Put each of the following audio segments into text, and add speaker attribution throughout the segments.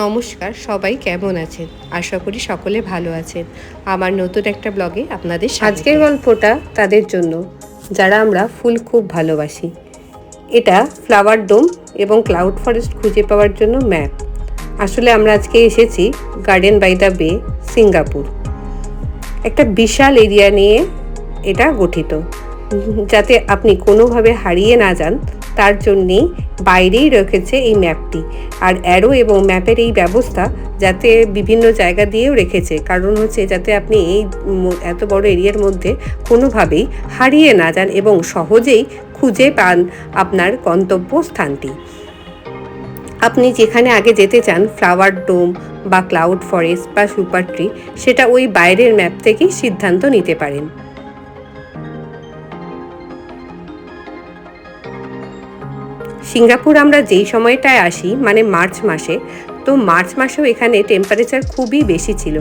Speaker 1: নমস্কার, সবাই কেমন আছেন? আশা করি সকলে ভালো আছেন। আমার নতুন একটা ব্লগে আপনাদের আজকের গল্পটা তাদের জন্য, যারা আমরা ফুল খুব ভালোবাসি। এটা ফ্লাওয়ার ডোম এবং ক্লাউড ফরেস্ট খুঁজে পাওয়ার জন্য ম্যাপ আসলে আমরা আজকে এসেছি garden by the bay Singapore একটা বিশাল এরিয়া নিয়ে এটা গঠিত। যাতে আপনি কোনোভাবে হারিয়ে না যান তার জন্যেই বাইরেই রেখেছে এই ম্যাপটি আর অ্যারো এবং ম্যাপের এই ব্যবস্থা যাতে বিভিন্ন জায়গা দিয়েও রেখেছে। কারণ হচ্ছে যাতে আপনি এই এত বড় এরিয়ার মধ্যে কোনোভাবেই হারিয়ে না যান এবং সহজেই খুঁজে পান আপনার গন্তব্য স্থানটি আপনি যেখানে আগে যেতে চান ফ্লাওয়ার ডোম বা ক্লাউড ফরেস্ট বা সুপার ট্রি সেটা ওই বাইরের ম্যাপ থেকেই সিদ্ধান্ত নিতে পারেন। সিঙ্গাপুর আমরা যেই সময়টায় আসি মানে মার্চ মাসে, তো মার্চ মাসেও এখানে টেম্পারেচার খুবই বেশি ছিল।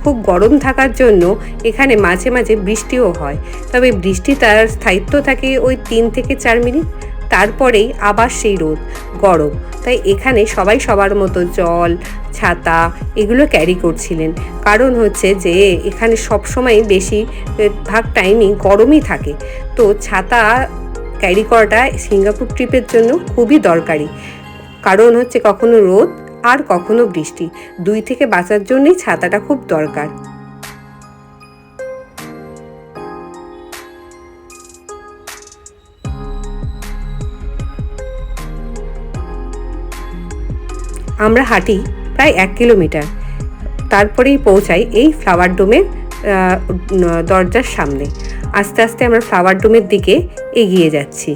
Speaker 1: খুব গরম থাকার জন্য এখানে মাঝে মাঝে বৃষ্টিও হয়। তবে বৃষ্টি তার স্থায়িত্ব থাকে ওই তিন থেকে চার মিনিট, তারপরেই আবার সেই রোদ, গরম। তাই এখানে সবাই সবার মতো জল, ছাতা এগুলো ক্যারি করছিলেন। কারণ হচ্ছে যে এখানে সবসময় বেশি ভাগ টাইমই গরমই থাকে। তো ছাতা ক্যারি করাটা সিঙ্গাপুর ট্রিপের জন্য খুবই দরকারি। কারণ হচ্ছে কখনো রোদ আর কখনো বৃষ্টি। দুই থেকে বাঁচার জন্যই ছাতাটা খুব দরকার। আমরা হাঁটি প্রায় এক কিলোমিটার। তারপরেই পৌঁছাই এই ফ্লাওয়ার ডোমের দরজার সামনে। আস্তে আস্তে আমরা ফ্লাওয়ার ডোমের দিকে এগিয়ে যাচ্ছি।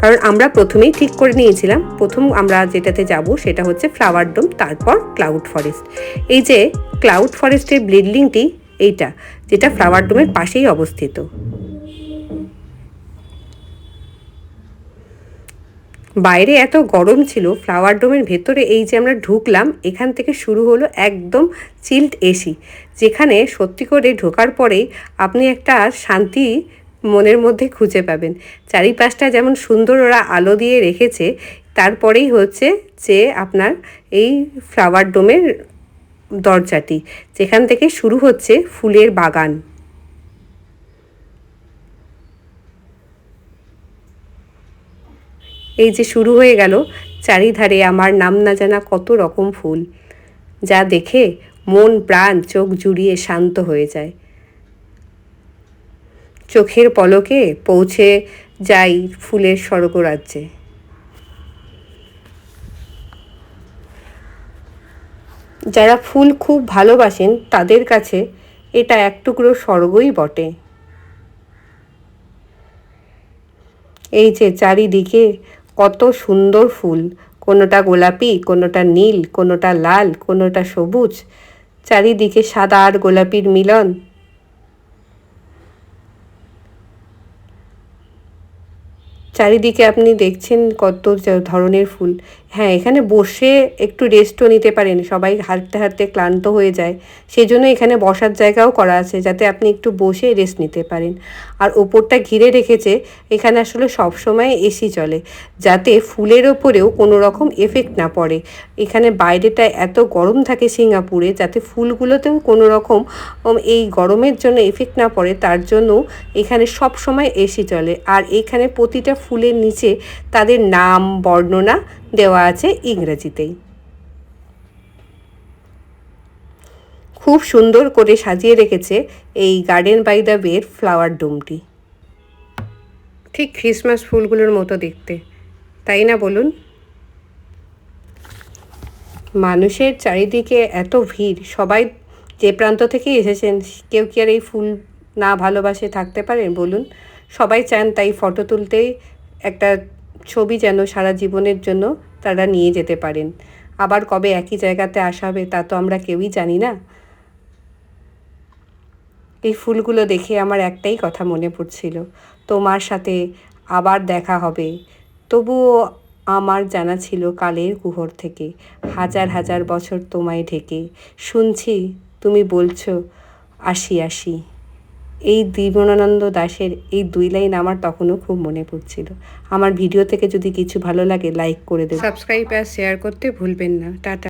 Speaker 1: কারণ আমরা প্রথমেই ঠিক করে নিয়েছিলাম, প্রথম আমরা যেটাতে যাব সেটা হচ্ছে ফ্লাওয়ার ডোম তারপর ক্লাউড ফরেস্ট এই যে ক্লাউড ফরেস্টের ব্লিডলিংটি এইটা, যেটা ফ্লাওয়ার ডোমের পাশেই অবস্থিত। বাইরে এত গরম ছিল ফ্লাওয়ার ডোমের ভেতরে এই যে আমরা ঢুকলাম, এখান থেকে শুরু হলো একদম চিল্ড এসি যেখানে সত্যি করে ঢোকার পরেই আপনি একটা শান্তি মনের মধ্যে খুঁজে পাবেন। চারিপাশটা যেমন সুন্দর ওরা আলো দিয়ে রেখেছে, তারপরেই হচ্ছে যে আপনার এই ফ্লাওয়ার ডোমের দরজাটি, যেখান থেকে শুরু হচ্ছে ফুলের বাগান। এই যে শুরু হয়ে গেল, চারিধারে আমার নাম না জানা কত রকম ফুল। যা দেখে মন, প্রাণ, চোখ জুড়িয়ে শান্ত হয়ে যায়। চোখের পলকে পৌঁছে যাই ফুলের স্বর্গরাজ্যে। যারা ফুল খুব ভালোবাসেন, তাদের কাছে এটা এক টুকরো স্বর্গই বটে। এই যে চারিদিকে কত সুন্দর ফুল। কোনোটা গোলাপি, কোনোটা নীল, কোনোটা লাল, কোনোটা সবুজ। চারিদিকে সাদা আর গোলাপির মিলন। চারিদিকে আপনি দেখছেন কত ধরনের ফুল। হ্যাঁ এখানে বসে একটু রেস্টও নিতে পারেন। সবাই হাঁটতে হাঁটতে ক্লান্ত হয়ে যায়। সেই জন্য এখানে বসার জায়গাও করা আছে, যাতে আপনি একটু বসে রেস্ট নিতে পারেন। আর ওপরটা ঘিরে রেখেছে, এখানে আসলে সব সময় এসি চলে, যাতে ফুলের ওপরেও কোনো রকম এফেক্ট না পড়ে। এখানে বাইরেটা এত গরম থাকে সিঙ্গাপুরে, যাতে ফুলগুলোতেও কোনো রকম এই গরমের জন্য এফেক্ট না পড়ে, তার জন্য এখানে সব সময় এসি চলে। আর এখানে প্রতিটা ফুলের নিচে তাদের নাম, বর্ণনা দেওয়া আছে ইংরেজিতেই। খুব সুন্দর করে সাজিয়ে রেখেছে এই গার্ডেন বাই দ্য বের ফ্লাওয়ার ডোমটি ঠিক ক্রিসমাস ফুলগুলোর মতো দেখতে, তাই না বলুন? মানুষের চারিদিকে এত ভিড়, সবাই যে প্রান্ত থেকে এসেছেন, কেউ কি আর এই ফুল না ভালোবাসে থাকতে পারেন বলুন? সবাই চান তাই ফটো তুলতেই একটা ছবি যেন সারা জীবনের জন্য তারা নিয়ে যেতে পারেন। আবার কবে একই জায়গাতে আসা হবে তা তো আমরা কেউই জানি না। এই ফুলগুলো দেখে আমার একটাই কথা মনে পড়ছিল, তোমার সাথে আবার দেখা হবে। তবুও আমার জানা ছিল কালের কুহর থেকে, হাজার হাজার বছর তোমায় ঢেকে। শুনছি তুমি বলছো, আসি আসি। এই জীবনানন্দ দাসের এই দুই লাইন আমার তখনও খুব মনে পড়ছিল। আমার ভিডিও থেকে যদি কিছু ভালো লাগে লাইক করে দেবেন। সাবস্ক্রাইব আর শেয়ার করতে ভুলবেন না। টাটা।